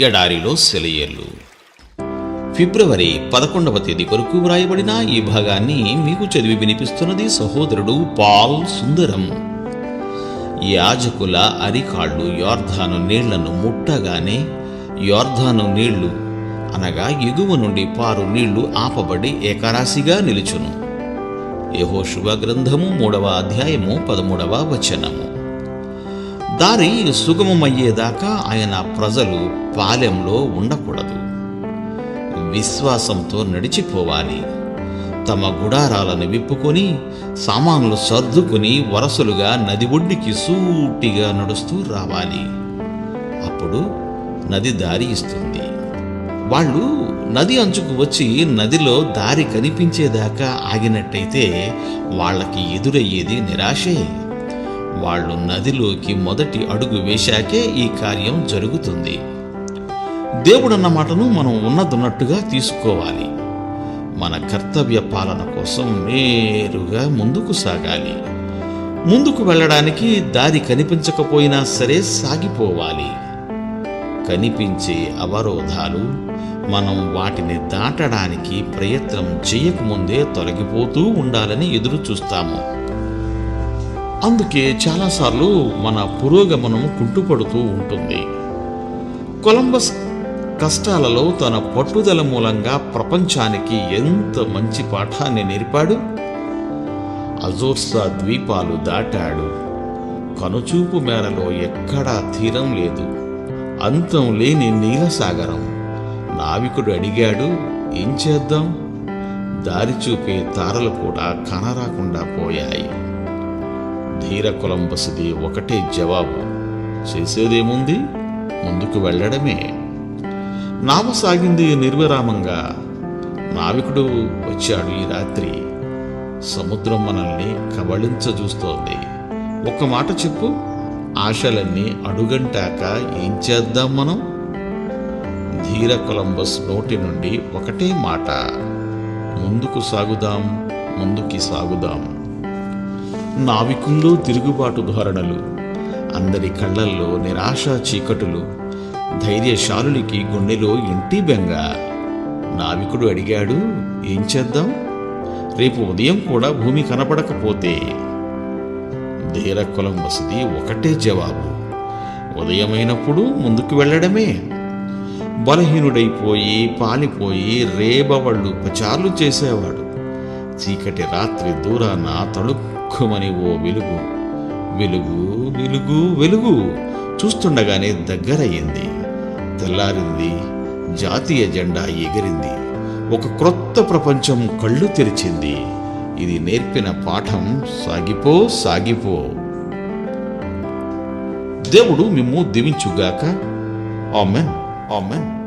ఎడారిలో సెలయేళ్ళు ఫిబ్రవరి పదకొండవ తేదీ కొరకు వ్రాయబడిన ఈ భాగాన్ని మీకు చదివి వినిపిస్తున్నది సహోదరుడు పాల్ సుందరం. యాజకుల అరికాళ్ళు యోర్ధాను నీళ్ళను ముట్టగానే యోర్ధాను నీళ్ళు అనగా ఎగువ నుండి పారు నీళ్ళు ఆపబడి ఏకరాశిగా నిలుచును. యహోశువ గ్రంథము మూడవ అధ్యాయము పదమూడవ వచనము. దారి సుగమమయ్యేదాకా ఆయన ప్రజలు పాలెంలో ఉండకూడదు. విశ్వాసంతో నడిచిపోవాలి. తమ గుడారాలను విప్పుకొని సామాన్లు సర్దుకుని వరసలుగా నది ఒడ్డుకి సూటిగా నడుస్తూ రావాలి. అప్పుడు నది దారి ఇస్తుంది. వాళ్ళు నది అంచుకు వచ్చి నదిలో దారి కనిపించేదాకా ఆగినట్టయితే వాళ్ళకి ఎదురయ్యేది నిరాశే. వాళ్ళు నదిలోకి మొదటి అడుగు వేశాకే ఈ కార్యం జరుగుతుంది. దేవుడన్న మాటను మనం ఉన్నదున్నట్టుగా తీసుకోవాలి. మన కర్తవ్య పాలన కోసం నేరుగా ముందుకు సాగాలి. ముందుకు వెళ్ళడానికి దారి కనిపించకపోయినా సరే సాగిపోవాలి. కనిపించే అవరోధాలు మనం వాటిని దాటడానికి ప్రయత్నం చేయకముందే తొలగిపోతూ ఉండాలని ఎదురు చూస్తాము అందుకే చాలాసార్లు మన పురోగమనం కుంటుపడుతూ ఉంటుంది. కొలంబస్ కష్టాలలో తన పట్టుదల మూలంగా ప్రపంచానికి ఎంత మంచి పాఠాన్ని నేర్పాడు? అజోర్సా ద్వీపాలు దాటాడు. కనుచూపు మేరలో ఎక్కడా తీరం లేదు. అంతం లేని నీలసాగరం. నావికుడు అడిగాడు ఏం చేద్దాం? దారి చూపే తారలు కూడా కనరాకుండా పోయాయి. ధీర కొలంబస్ది ఒకటే జవాబు. చేసేదేముంది? ముందుకు వెళ్ళడమే. నావ సాగింది నిర్విరామంగా. నావికుడు వచ్చాడు ఈ రాత్రి. సముద్రం మనల్ని కబళించజూస్తోంది. ఒక్క మాట చెప్పు. ఆశలన్నీ అడుగంటాక ఏం చేద్దాం మనం? ధీర కొలంబస్ నోటి నుండి ఒకటే మాట. ముందుకు సాగుదాం ముందుకి సాగుదాం. నావికుల్లో తిరుగుబాటు ధోరణులు. అందరి కళ్ళల్లో నిరాశ చీకటులు. ధైర్యశాలునికి గుండెలో ఇంటి బెంగ. నావికుడు అడిగాడు ఏం చేద్దాం? రేపు ఉదయం కూడా భూమి కనపడకపోతే. ధీర వసతి ఒకటే జవాబు. ఉదయమైనప్పుడు ముందుకు వెళ్ళడమే. బలహీనుడైపోయి పాలిపోయి రేబవళ్ళు పచార్లు చేసేవాడు. చీకటి రాత్రి దూరాన తళుక్కుమని ఓ వెలుగు. వెలుగు వెలుగు వెలుగు చూస్తుండగానే దగ్గరయ్యింది తెల్లారింది జాతీయ జెండా ఎగిరింది. ఒక క్రొత్త ప్రపంచం కళ్ళు తెరిచింది. ఇది నేర్పిన పాఠం సాగిపో సాగిపో. దేవుడు మిమ్ము దీవించుగాక. Amen amen.